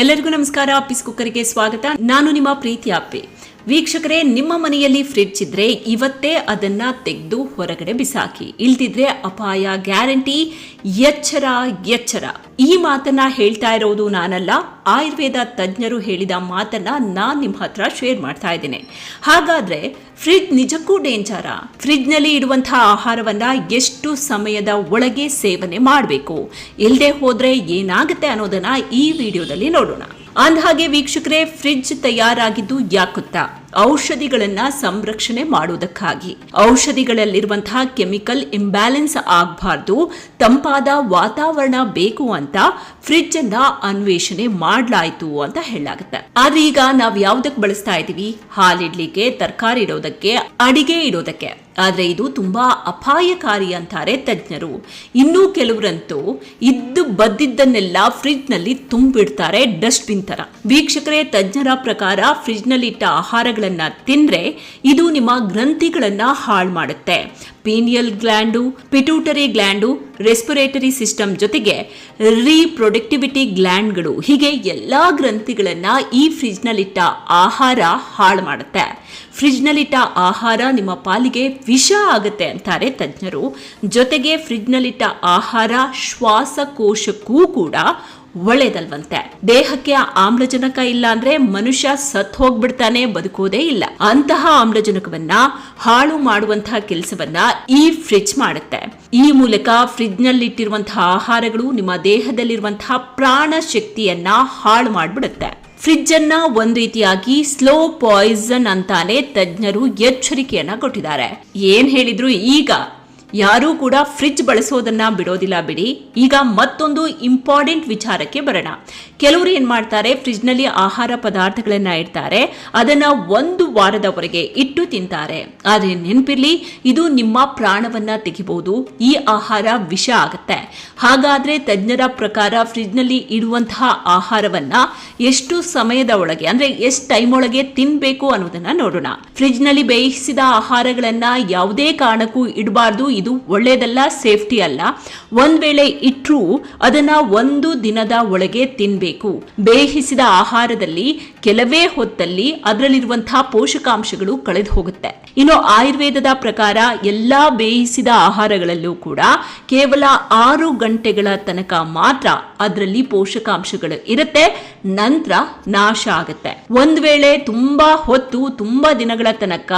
ಎಲ್ಲರಿಗೂ ನಮಸ್ಕಾರ. ಆಫೀಸ್ ಕುಕ್ಕರಿಗೆ ಸ್ವಾಗತ. ನಾನು ನಿಮ್ಮ ಪ್ರೀತಿ ಅಪ್ಪೆ ವೀಕ್ಷಕರೇ, ನಿಮ್ಮ ಮನೆಯಲ್ಲಿ ಫ್ರಿಡ್ಜ್ ಇದ್ರೆ ಇವತ್ತೇ ಅದನ್ನ ತೆಗೆದು ಹೊರಗಡೆ ಬಿಸಾಕಿ. ಇಲ್ದಿದ್ರೆ ಅಪಾಯ, ಗ್ಯಾರಂಟಿ, ಎಚ್ಚರ ಎಚ್ಚರ. ಈ ಮಾತನ್ನ ಹೇಳ್ತಾ ಇರೋದು ನಾನಲ್ಲ, ಆಯುರ್ವೇದ ತಜ್ಞರು ಹೇಳಿದ ಮಾತನ್ನ ನಾನು ನಿಮ್ಮ ಹತ್ರ ಶೇರ್ ಮಾಡ್ತಾ ಇದ್ದೇನೆ. ಹಾಗಾದ್ರೆ, ಫ್ರಿಡ್ಜ್ ನಿಜಕ್ಕೂ ಡೇಂಜರ? ಫ್ರಿಡ್ಜ್ನಲ್ಲಿ ಇಡುವಂತಹ ಆಹಾರವನ್ನ ಎಷ್ಟು ಸಮಯದ ಒಳಗೆ ಸೇವನೆ ಮಾಡಬೇಕು? ಇಲ್ಲದೆ ಹೋದ್ರೆ ಏನಾಗುತ್ತೆ ಅನ್ನೋದನ್ನ ಈ ವಿಡಿಯೋದಲ್ಲಿ ನೋಡೋಣ. ಅಂದಹಾಗೆ ವೀಕ್ಷಕರೇ, ಫ್ರಿಡ್ಜ್ ತಯಾರಾಗಿದ್ದು ಯಾಕುತ್ತಾ? ಔಷಧಿಗಳನ್ನ ಸಂರಕ್ಷಣೆ ಮಾಡುವುದಕ್ಕಾಗಿ. ಔಷಧಿಗಳಲ್ಲಿರುವಂತಹ ಕೆಮಿಕಲ್ ಇಂಬ್ಯಾಲೆನ್ಸ್ ಆಗಬಾರ್ದು, ತಂಪಾದ ವಾತಾವರಣ ಬೇಕು ಅಂತ ಫ್ರಿಡ್ಜ್ ಅನ್ನ ಅನ್ವೇಷಣೆ ಮಾಡಲಾಯಿತು ಅಂತ ಹೇಳಲಾಗುತ್ತೆ. ಆದ್ರೆ ಈಗ ನಾವು ಯಾವ್ದಕ್ ಬಳಸ್ತಾ ಇದೀವಿ? ಹಾಲಿಡ್ಲಿಕ್ಕೆ, ತರಕಾರಿ ಇಡೋದಕ್ಕೆ, ಅಡಿಗೆ ಇಡೋದಕ್ಕೆ. ಆದ್ರೆ ಇದು ತುಂಬ ಅಪಾಯಕಾರಿ ಅಂತಾರೆ ತಜ್ಞರು. ಇನ್ನೂ ಕೆಲವರಂತೂ ಇದ್ದು ಬದ್ದಿದ್ದನ್ನೆಲ್ಲ ಫ್ರಿಜ್ನಲ್ಲಿ ತುಂಬಿಡ್ತಾರೆ ಡಸ್ಟ್ಬಿನ್ ತರ ವೀಕ್ಷಕರೇ, ತಜ್ಞರ ಪ್ರಕಾರ ಫ್ರಿಜ್ನಲ್ಲಿಟ್ಟ ಆಹಾರಗಳನ್ನ ತಿಂದ್ರೆ ಇದು ನಿಮ್ಮ ಗ್ರಂಥಿಗಳನ್ನ ಹಾಳು ಮಾಡುತ್ತೆ pineal gland pituitary gland respiratory system ಜೊತೆಗೆ ರೀಪ್ರೊಡಕ್ಟಿವಿಟಿ ಗ್ಲ್ಯಾಂಡ್ಗಳು ಹೀಗೆ ಎಲ್ಲ ಗ್ರಂಥಿಗಳನ್ನು ಈ ಫ್ರಿಜ್ನಲ್ಲಿಟ್ಟ ಆಹಾರ ಹಾಳು ಮಾಡುತ್ತೆ. ಫ್ರಿಜ್ನಲ್ಲಿಟ್ಟ ಆಹಾರ ನಿಮ್ಮ ಪಾಲಿಗೆ ವಿಷ ಆಗುತ್ತೆ ಅಂತಾರೆ ತಜ್ಞರು. ಜೊತೆಗೆ ಫ್ರಿಜ್ನಲ್ಲಿಟ್ಟ ಆಹಾರ ಶ್ವಾಸಕೋಶಕ್ಕೂ ಕೂಡ ಒಳ್ಳೇದಲ್ವಂತೆ. ದೇಹಕ್ಕೆ ಆಮ್ಲಜನಕ ಇಲ್ಲ ಅಂದ್ರೆ ಮನುಷ್ಯ ಸತ್ ಹೋಗ್ಬಿಡ್ತಾನೆ ಬದುಕೋದೇ ಇಲ್ಲ. ಅಂತಹ ಆಮ್ಲಜನಕವನ್ನ ಹಾಳು ಮಾಡುವಂತಹ ಕೆಲಸವನ್ನ ಈ ಫ್ರಿಡ್ಜ್ ಮಾಡುತ್ತೆ. ಈ ಮೂಲಕ ಫ್ರಿಡ್ಜ್ನಲ್ಲಿ ಇಟ್ಟಿರುವಂತಹ ಆಹಾರಗಳು ನಿಮ್ಮ ದೇಹದಲ್ಲಿರುವಂತಹ ಪ್ರಾಣ ಶಕ್ತಿಯನ್ನ ಹಾಳು ಮಾಡ್ಬಿಡುತ್ತೆ. ಫ್ರಿಡ್ಜ್ ಅನ್ನ ಒಂದ್ ರೀತಿಯಾಗಿ ಸ್ಲೋ ಪಾಯ್ಸನ್ ಅಂತಾನೆ ತಜ್ಞರು ಎಚ್ಚರಿಕೆಯನ್ನ ಕೊಟ್ಟಿದ್ದಾರೆ. ಏನ್ ಹೇಳಿದ್ರು ಈಗ? ಯಾರೂ ಕೂಡ ಫ್ರಿಜ್ ಬಳಸೋದನ್ನ ಬಿಡೋದಿಲ್ಲ ಬಿಡಿ. ಈಗ ಮತ್ತೊಂದು ಇಂಪಾರ್ಟೆಂಟ್ ವಿಚಾರಕ್ಕೆ ಬರೋಣ. ಕೆಲವರು ಏನ್ ಮಾಡ್ತಾರೆ ಫ್ರಿಜ್ನಲ್ಲಿ ಆಹಾರ ಪದಾರ್ಥಗಳನ್ನ ಇಡ್ತಾರೆ. ಅದನ್ನ ಒಂದು ವಾರದವರೆಗೆ ಇಟ್ಟು ತಿಂತಾರೆ. ಆದ್ರೆ ನೆನಪಿರ್ಲಿ, ಇದು ನಿಮ್ಮ ಪ್ರಾಣವನ್ನ ತೆಗಿಬಹುದು ಈ ಆಹಾರ ವಿಷ ಆಗುತ್ತೆ. ಹಾಗಾದ್ರೆ ತಜ್ಞರ ಪ್ರಕಾರ ಫ್ರಿಜ್ನಲ್ಲಿ ಇಡುವಂತಹ ಆಹಾರವನ್ನ ಎಷ್ಟು ಸಮಯದ ಒಳಗೆ, ಅಂದ್ರೆ ಎಷ್ಟು ಟೈಮ್ ಒಳಗೆ ತಿನ್ಬೇಕು ಅನ್ನೋದನ್ನ ನೋಡೋಣ. ಫ್ರಿಜ್ನಲ್ಲಿ ಬೇಯಿಸಿದ ಆಹಾರಗಳನ್ನ ಯಾವುದೇ ಕಾರಣಕ್ಕೂ ಇಡಬಾರ್ದು ಇದು ಒಳ್ಳೆಯದಲ್ಲ ಸೇಫ್ಟಿ ಅಲ್ಲ. ಒಂದ್ ವೇಳೆ ಇಟ್ರೂ ಅದನ್ನ ಒಂದು ದಿನದ ಒಳಗೆ ತಿನ್ಬೇಕು. ಬೇಯಿಸಿದ ಆಹಾರದಲ್ಲಿ ಕೆಲವೇ ಹೊತ್ತಲ್ಲಿ ಅದರಲ್ಲಿರುವಂತಹ ಪೋಷಕಾಂಶಗಳು ಕಳೆದು ಹೋಗುತ್ತೆ. ಇನ್ನು ಆಯುರ್ವೇದದ ಪ್ರಕಾರ ಎಲ್ಲಾ ಬೇಯಿಸಿದ ಆಹಾರಗಳಲ್ಲೂ ಕೂಡ ಕೇವಲ ಆರು ಗಂಟೆಗಳ ತನಕ ಮಾತ್ರ ಅದರಲ್ಲಿ ಪೋಷಕಾಂಶಗಳು ಇರುತ್ತೆ, ನಂತರ ನಾಶ ಆಗುತ್ತೆ. ಒಂದ್ ವೇಳೆ ತುಂಬಾ ಹೊತ್ತು, ತುಂಬಾ ದಿನಗಳ ತನಕ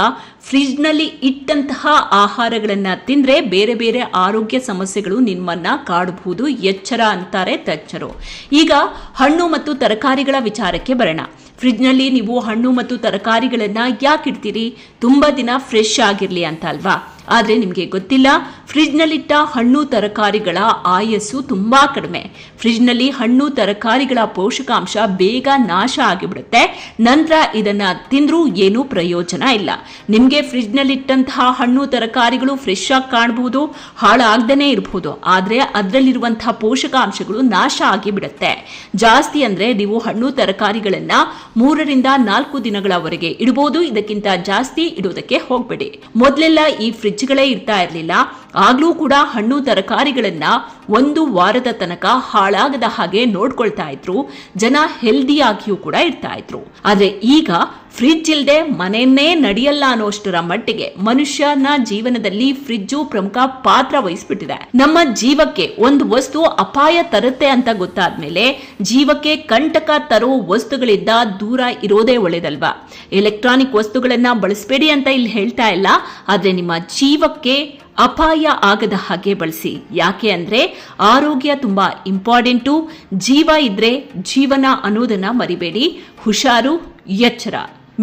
ಫ್ರಿಡ್ಜ್ನಲ್ಲಿ ಇಟ್ಟಂತಹ ಆಹಾರಗಳನ್ನು ತಿಂದರೆ ಬೇರೆ ಬೇರೆ ಆರೋಗ್ಯ ಸಮಸ್ಯೆಗಳು ನಿಮ್ಮನ್ನ ಕಾಡಬಹುದು, ಎಚ್ಚರ ಅಂತಾರೆ ತಜ್ಞರು. ಈಗ ಹಣ್ಣು ಮತ್ತು ತರಕಾರಿಗಳ ವಿಚಾರಕ್ಕೆ ಬರೋಣ. ಫ್ರಿಜ್ನಲ್ಲಿ ನೀವು ಹಣ್ಣು ಮತ್ತು ತರಕಾರಿಗಳನ್ನು ಯಾಕೆ ಇಡ್ತೀರಿ? ತುಂಬಾ ದಿನ ಫ್ರೆಶ್ ಆಗಿರಲಿ ಅಂತ ಅಲ್ವಾ ಆದ್ರೆ ನಿಮಗೆ ಗೊತ್ತಿಲ್ಲ ಫ್ರಿಡ್ಜ್ನಲ್ಲಿಟ್ಟ ಹಣ್ಣು ತರಕಾರಿಗಳ ಆಯಸ್ಸು ತುಂಬಾ ಕಡಿಮೆ. ಫ್ರಿಜ್ನಲ್ಲಿ ಹಣ್ಣು ತರಕಾರಿಗಳ ಪೋಷಕಾಂಶ ಬೇಗ ನಾಶ ಆಗಿಬಿಡುತ್ತೆ. ನಂತರ ಇದನ್ನ ತಿಂದರೂ ಏನೂ ಪ್ರಯೋಜನ ಇಲ್ಲ. ನಿಮಗೆ ಫ್ರಿಜ್ನಲ್ಲಿಟ್ಟಂತಹ ಹಣ್ಣು ತರಕಾರಿಗಳು ಫ್ರೆಶ್ ಆಗಿ ಕಾಣಬಹುದು ಹಾಳಾಗ್ದೇ ಇರಬಹುದು ಆದ್ರೆ ಅದರಲ್ಲಿರುವಂತಹ ಪೋಷಕಾಂಶಗಳು ನಾಶ ಆಗಿಬಿಡುತ್ತೆ. ಜಾಸ್ತಿ ಅಂದ್ರೆ ನೀವು ಹಣ್ಣು ತರಕಾರಿಗಳನ್ನ ಮೂರರಿಂದ ನಾಲ್ಕು ದಿನಗಳವರೆಗೆ ಇಡಬಹುದು ಇದಕ್ಕಿಂತ ಜಾಸ್ತಿ ಇಡೋದಕ್ಕೆ ಹೋಗಬೇಡಿ. ಮೊದಲೆಲ್ಲ ಈ ಫ್ರಿಜ್ಗಳೇ ಇರ್ತಾ ಇರಲಿಲ್ಲ. ಆಗ್ಲೂ ಕೂಡ ಹಣ್ಣು ತರಕಾರಿಗಳನ್ನ ಒಂದು ವಾರದ ತನಕ ಹಾಳಾಗದ ಹಾಗೆ ನೋಡ್ಕೊಳ್ತಾ ಇದ್ರು. ಜನ ಹೆಲ್ದಿಯಾಗಿಯೂ ಕೂಡ ಇರ್ತಾ ಇದ್ರು. ಆದ್ರೆ ಈಗ ಫ್ರಿಡ್ಜ್ ಇಲ್ಲದೆ ಮನೆಯನ್ನೇ ನಡೆಯಲ್ಲ ಅನ್ನೋಷ್ಟರ ಮಟ್ಟಿಗೆ ಮನುಷ್ಯನ ಜೀವನದಲ್ಲಿ ಫ್ರಿಡ್ಜು ಪ್ರಮುಖ ಪಾತ್ರ ವಹಿಸ್ಬಿಟ್ಟಿದೆ. ನಮ್ಮ ಜೀವಕ್ಕೆ ಒಂದು ವಸ್ತು ಅಪಾಯ ತರುತ್ತೆ ಅಂತ ಗೊತ್ತಾದ್ಮೇಲೆ ಜೀವಕ್ಕೆ ಕಂಟಕ ತರೋ ವಸ್ತುಗಳಿಂದ ದೂರ ಇರೋದೇ ಒಳ್ಳೇದಲ್ವಾ? ಎಲೆಕ್ಟ್ರಾನಿಕ್ ವಸ್ತುಗಳನ್ನ ಬಳಸಬೇಡಿ ಅಂತ ಇಲ್ಲಿ ಹೇಳ್ತಾ ಇಲ್ಲ. ಆದ್ರೆ ನಿಮ್ಮ ಜೀವಕ್ಕೆ ಅಪಾಯ ಆಗದ ಹಾಗೆ ಬಳಸಿ. ಯಾಕೆ ಅಂದ್ರೆ ಆರೋಗ್ಯ ತುಂಬಾ ಇಂಪಾರ್ಟೆಂಟು. ಜೀವ ಇದ್ರೆ ಜೀವನ ಅನ್ನೋದನ್ನ ಮರಿಬೇಡಿ. ಹುಷಾರು, ಎಚ್ಚರ.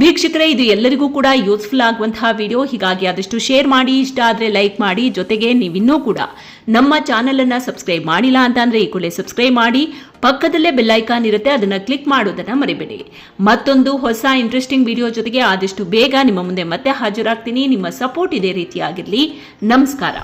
ವೀಕ್ಷಕರೇ, ಇದು ಎಲ್ಲರಿಗೂ ಕೂಡ ಯೂಸ್ಫುಲ್ ಆಗುವಂತಹ ವಿಡಿಯೋ ಹೀಗಾಗಿ ಆದಷ್ಟು ಶೇರ್ ಮಾಡಿ, ಇಷ್ಟ ಆದರೆ ಲೈಕ್ ಮಾಡಿ, ಜೊತೆಗೆ ನೀವಿನ್ನೂ ಕೂಡ ನಮ್ಮ ಚಾನೆಲ್ ಅನ್ನ ಸಬ್ಸ್ಕ್ರೈಬ್ ಮಾಡಿಲ್ಲ ಅಂತ ಅಂದ್ರೆ ಈ ಕೂಡಲೇ ಸಬ್ಸ್ಕ್ರೈಬ್ ಮಾಡಿ, ಪಕ್ಕದಲ್ಲೇ ಬೆಲ್ಲೈಕಾನ್ ಇರುತ್ತೆ, ಅದನ್ನ ಕ್ಲಿಕ್ ಮಾಡೋದನ್ನ ಮರಿಬೇಡಿ. ಮತ್ತೊಂದು ಹೊಸ ಇಂಟ್ರೆಸ್ಟಿಂಗ್ ವಿಡಿಯೋ ಜೊತೆಗೆ ಆದಷ್ಟು ಬೇಗ ನಿಮ್ಮ ಮುಂದೆ ಮತ್ತೆ ಹಾಜರಾಗ್ತೀನಿ. ನಿಮ್ಮ ಸಪೋರ್ಟ್ ಇದೇ ರೀತಿಯಾಗಿರಲಿ. ನಮಸ್ಕಾರ.